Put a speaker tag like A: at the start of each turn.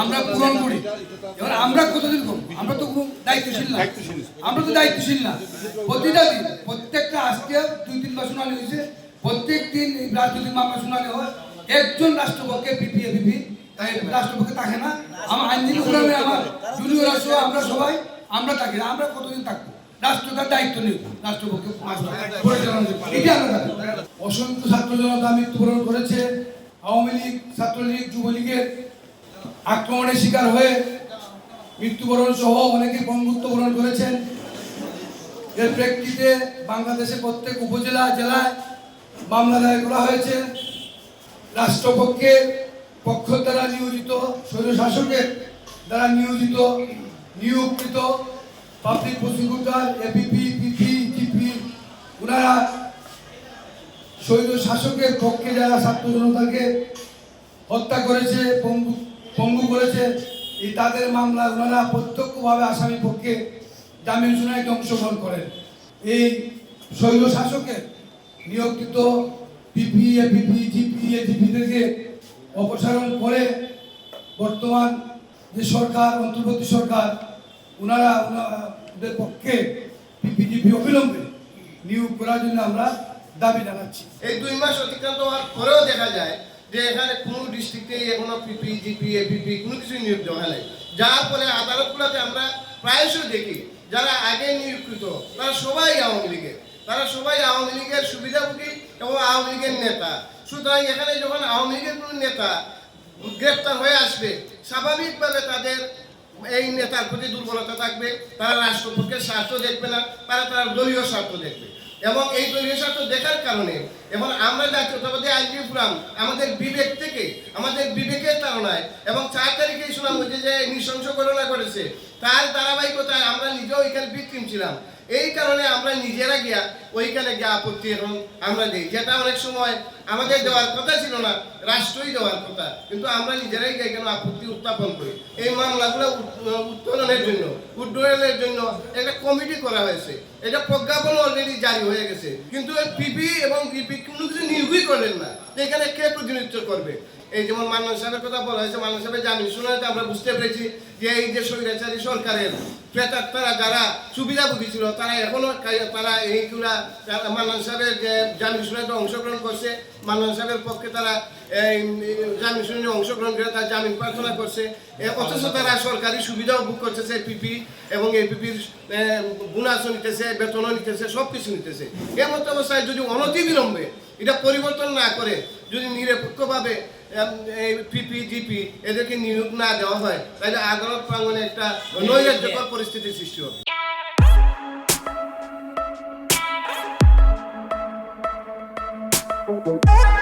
A: আমরা পূরণ করি। এবার আমরা কতদিন করব? আমরা তো কোনো দায়িত্বশীল না। আমরা তো দায়িত্বশীল না। প্রতিটা দিন, প্রত্যেকটা আজকে দুই তিনবার শুনানি হয়েছে। প্রত্যেক দিন রাজনৈতিক মামলা শুনানি হয়। একজন রাষ্ট্রপক্ষে পিপিএ পিপি রাষ্ট্রপক্ষে থাকে না। আমার আইনজীবী ফোরামে আমার জুনিয়র আসো আমরা সবাই আমরা থাকি না আমরা কতদিন থাকব? রাষ্ট্র তার দায়িত্ব নেই রাষ্ট্রপক্ষে। অসংখ্য ছাত্র জনতা মৃত্যুবরণ করেছে। আওয়ামী লীগ ছাত্রলীগ যুবলীগের আক্রমণের শিকার হয়ে মৃত্যুবরণ সহ অনেকে বন্ধুত্ব বরণ করেছেন। এর প্রেক্ষিতে বাংলাদেশের প্রত্যেক উপজেলা জেলায় মামলা দায়ের করা হয়েছে। রাষ্ট্রপক্ষের পক্ষ দ্বারা নিয়োজিত, স্বৈরশাসকের দ্বারা নিয়োজিত, নিয়োগকৃত public prosecutor, APP, PP GP ওনারা স্বৈর শাসকের পক্ষে যারা ছাত্র জনতাকে হত্যা করেছে, পঙ্গু পঙ্গু করেছে, এই তাদের মামলা ওনারা প্রত্যক্ষভাবে আসামি পক্ষে জামিন শুনানিতে অংশগ্রহণ করেন। এই স্বৈর শাসকের নিয়োগকৃত পিপি এপিপি জিপি এজিপিদেরকে অপসারণ করে বর্তমান যে সরকার, অন্তর্বর্তী সরকার, ওনারা ওনাদের পক্ষে পিপিজিপি অবিলম্বে নিয়োগ করার জন্য আমরা দাবি জানাচ্ছি।
B: এই দুই মাস অতিক্রান্ত হওয়ার পরেও দেখা যায় যে এখানে কোনো ডিস্ট্রিক্টে এখনও পিপি জিপি এপিপি কোনো কিছুই নিয়োগ দেওয়া নেই। যার ফলে আদালতগুলোতে আমরা প্রায়শই দেখি, যারা আগে নিয়োগকৃত, তারা সবাই আওয়ামী লীগের। তারা সবাই আওয়ামী লীগের সুবিধাভোগী এবং আওয়ামী লীগের নেতা। সুতরাং এখানে যখন আওয়ামী লীগের নেতা গ্রেপ্তার হয়ে আসবে, স্বাভাবিকভাবে তাদের এই নেতার প্রতি দুর্বলতা থাকবে, তারা রাষ্ট্রপক্ষের স্বার্থ দেখবে না, তারা তার দলীয় স্বার্থ দেখবে। এবং এই দলীয় স্বার্থ দেখার কারণে এবং আমরা জাতীয়তাবাদী আইনজীবী ফোরাম, আমাদের বিবেক থেকে, আমাদের বিবেকের তাড়নায় এবং চার তারিখে শোনা হয়েছে যে নৃশংস ঘটনা ঘটেছে তার ধারাবাহিকতায় আমরা নিজেও এখানে বিক্রিম ছিলাম। এই কারণে আমরা নিজেরা গিয়া ওইখানে গিয়ে আপত্তি এখন আমরা দিই। যেটা অনেক সময় আমাদের দেওয়ার কথা ছিল না, রাষ্ট্রই দেওয়ার কথা, কিন্তু আমরা নিজেরাই গিয়ে এখানে আপত্তি উত্থাপন করি। এই মামলাগুলো উত- উত্তোলনের জন্য, উড্ডয়নের জন্য একটা কমিটি করা হয়েছে। এটা প্রজ্ঞাপন অলরেডি জারি হয়ে গেছে। কিন্তু পিপি এবং পিপি কোনো কিছু নিয়োগই করলেন না। এখানে কে প্রতিনিধিত্ব করবে? এই যেমন মান্নান সাহেবের কথা বলা হয়েছে, মান্নান সাহেবের জামিন শুনানিতে আমরা বুঝতে পেরেছি। যে এই যে স্বৈরাচারী সরকারের ক্রেতার তারা যারা সুবিধাভোগী ছিল, তারা এখনও তারা এইগুলা তারা মান্নান সাহেবের যে শুনানিতে অংশগ্রহণ করছে, মান্নান সাহেবের পক্ষে তারা জামিন শুনানি অংশগ্রহণ করে তার জামিন প্রার্থনা করছে। অথচ তারা সরকারি সুবিধাও ভোগ করতেছে পিপি এবং এই পিপির বোনাসও নিতেছে, বেতনও নিতেছে সব কিছু নিতেছে। এমত অবস্থায় যদি অনতি বিলম্বে এটা পরিবর্তন না করে, যদি নিরপেক্ষভাবে এই পিপি জিপি এদেরকে নিয়োগ না দেওয়া হয়। তাহলে আদালত প্রাঙ্গনে একটা নৈরাজ্যকর পরিস্থিতির সৃষ্টি হবে।
C: Thank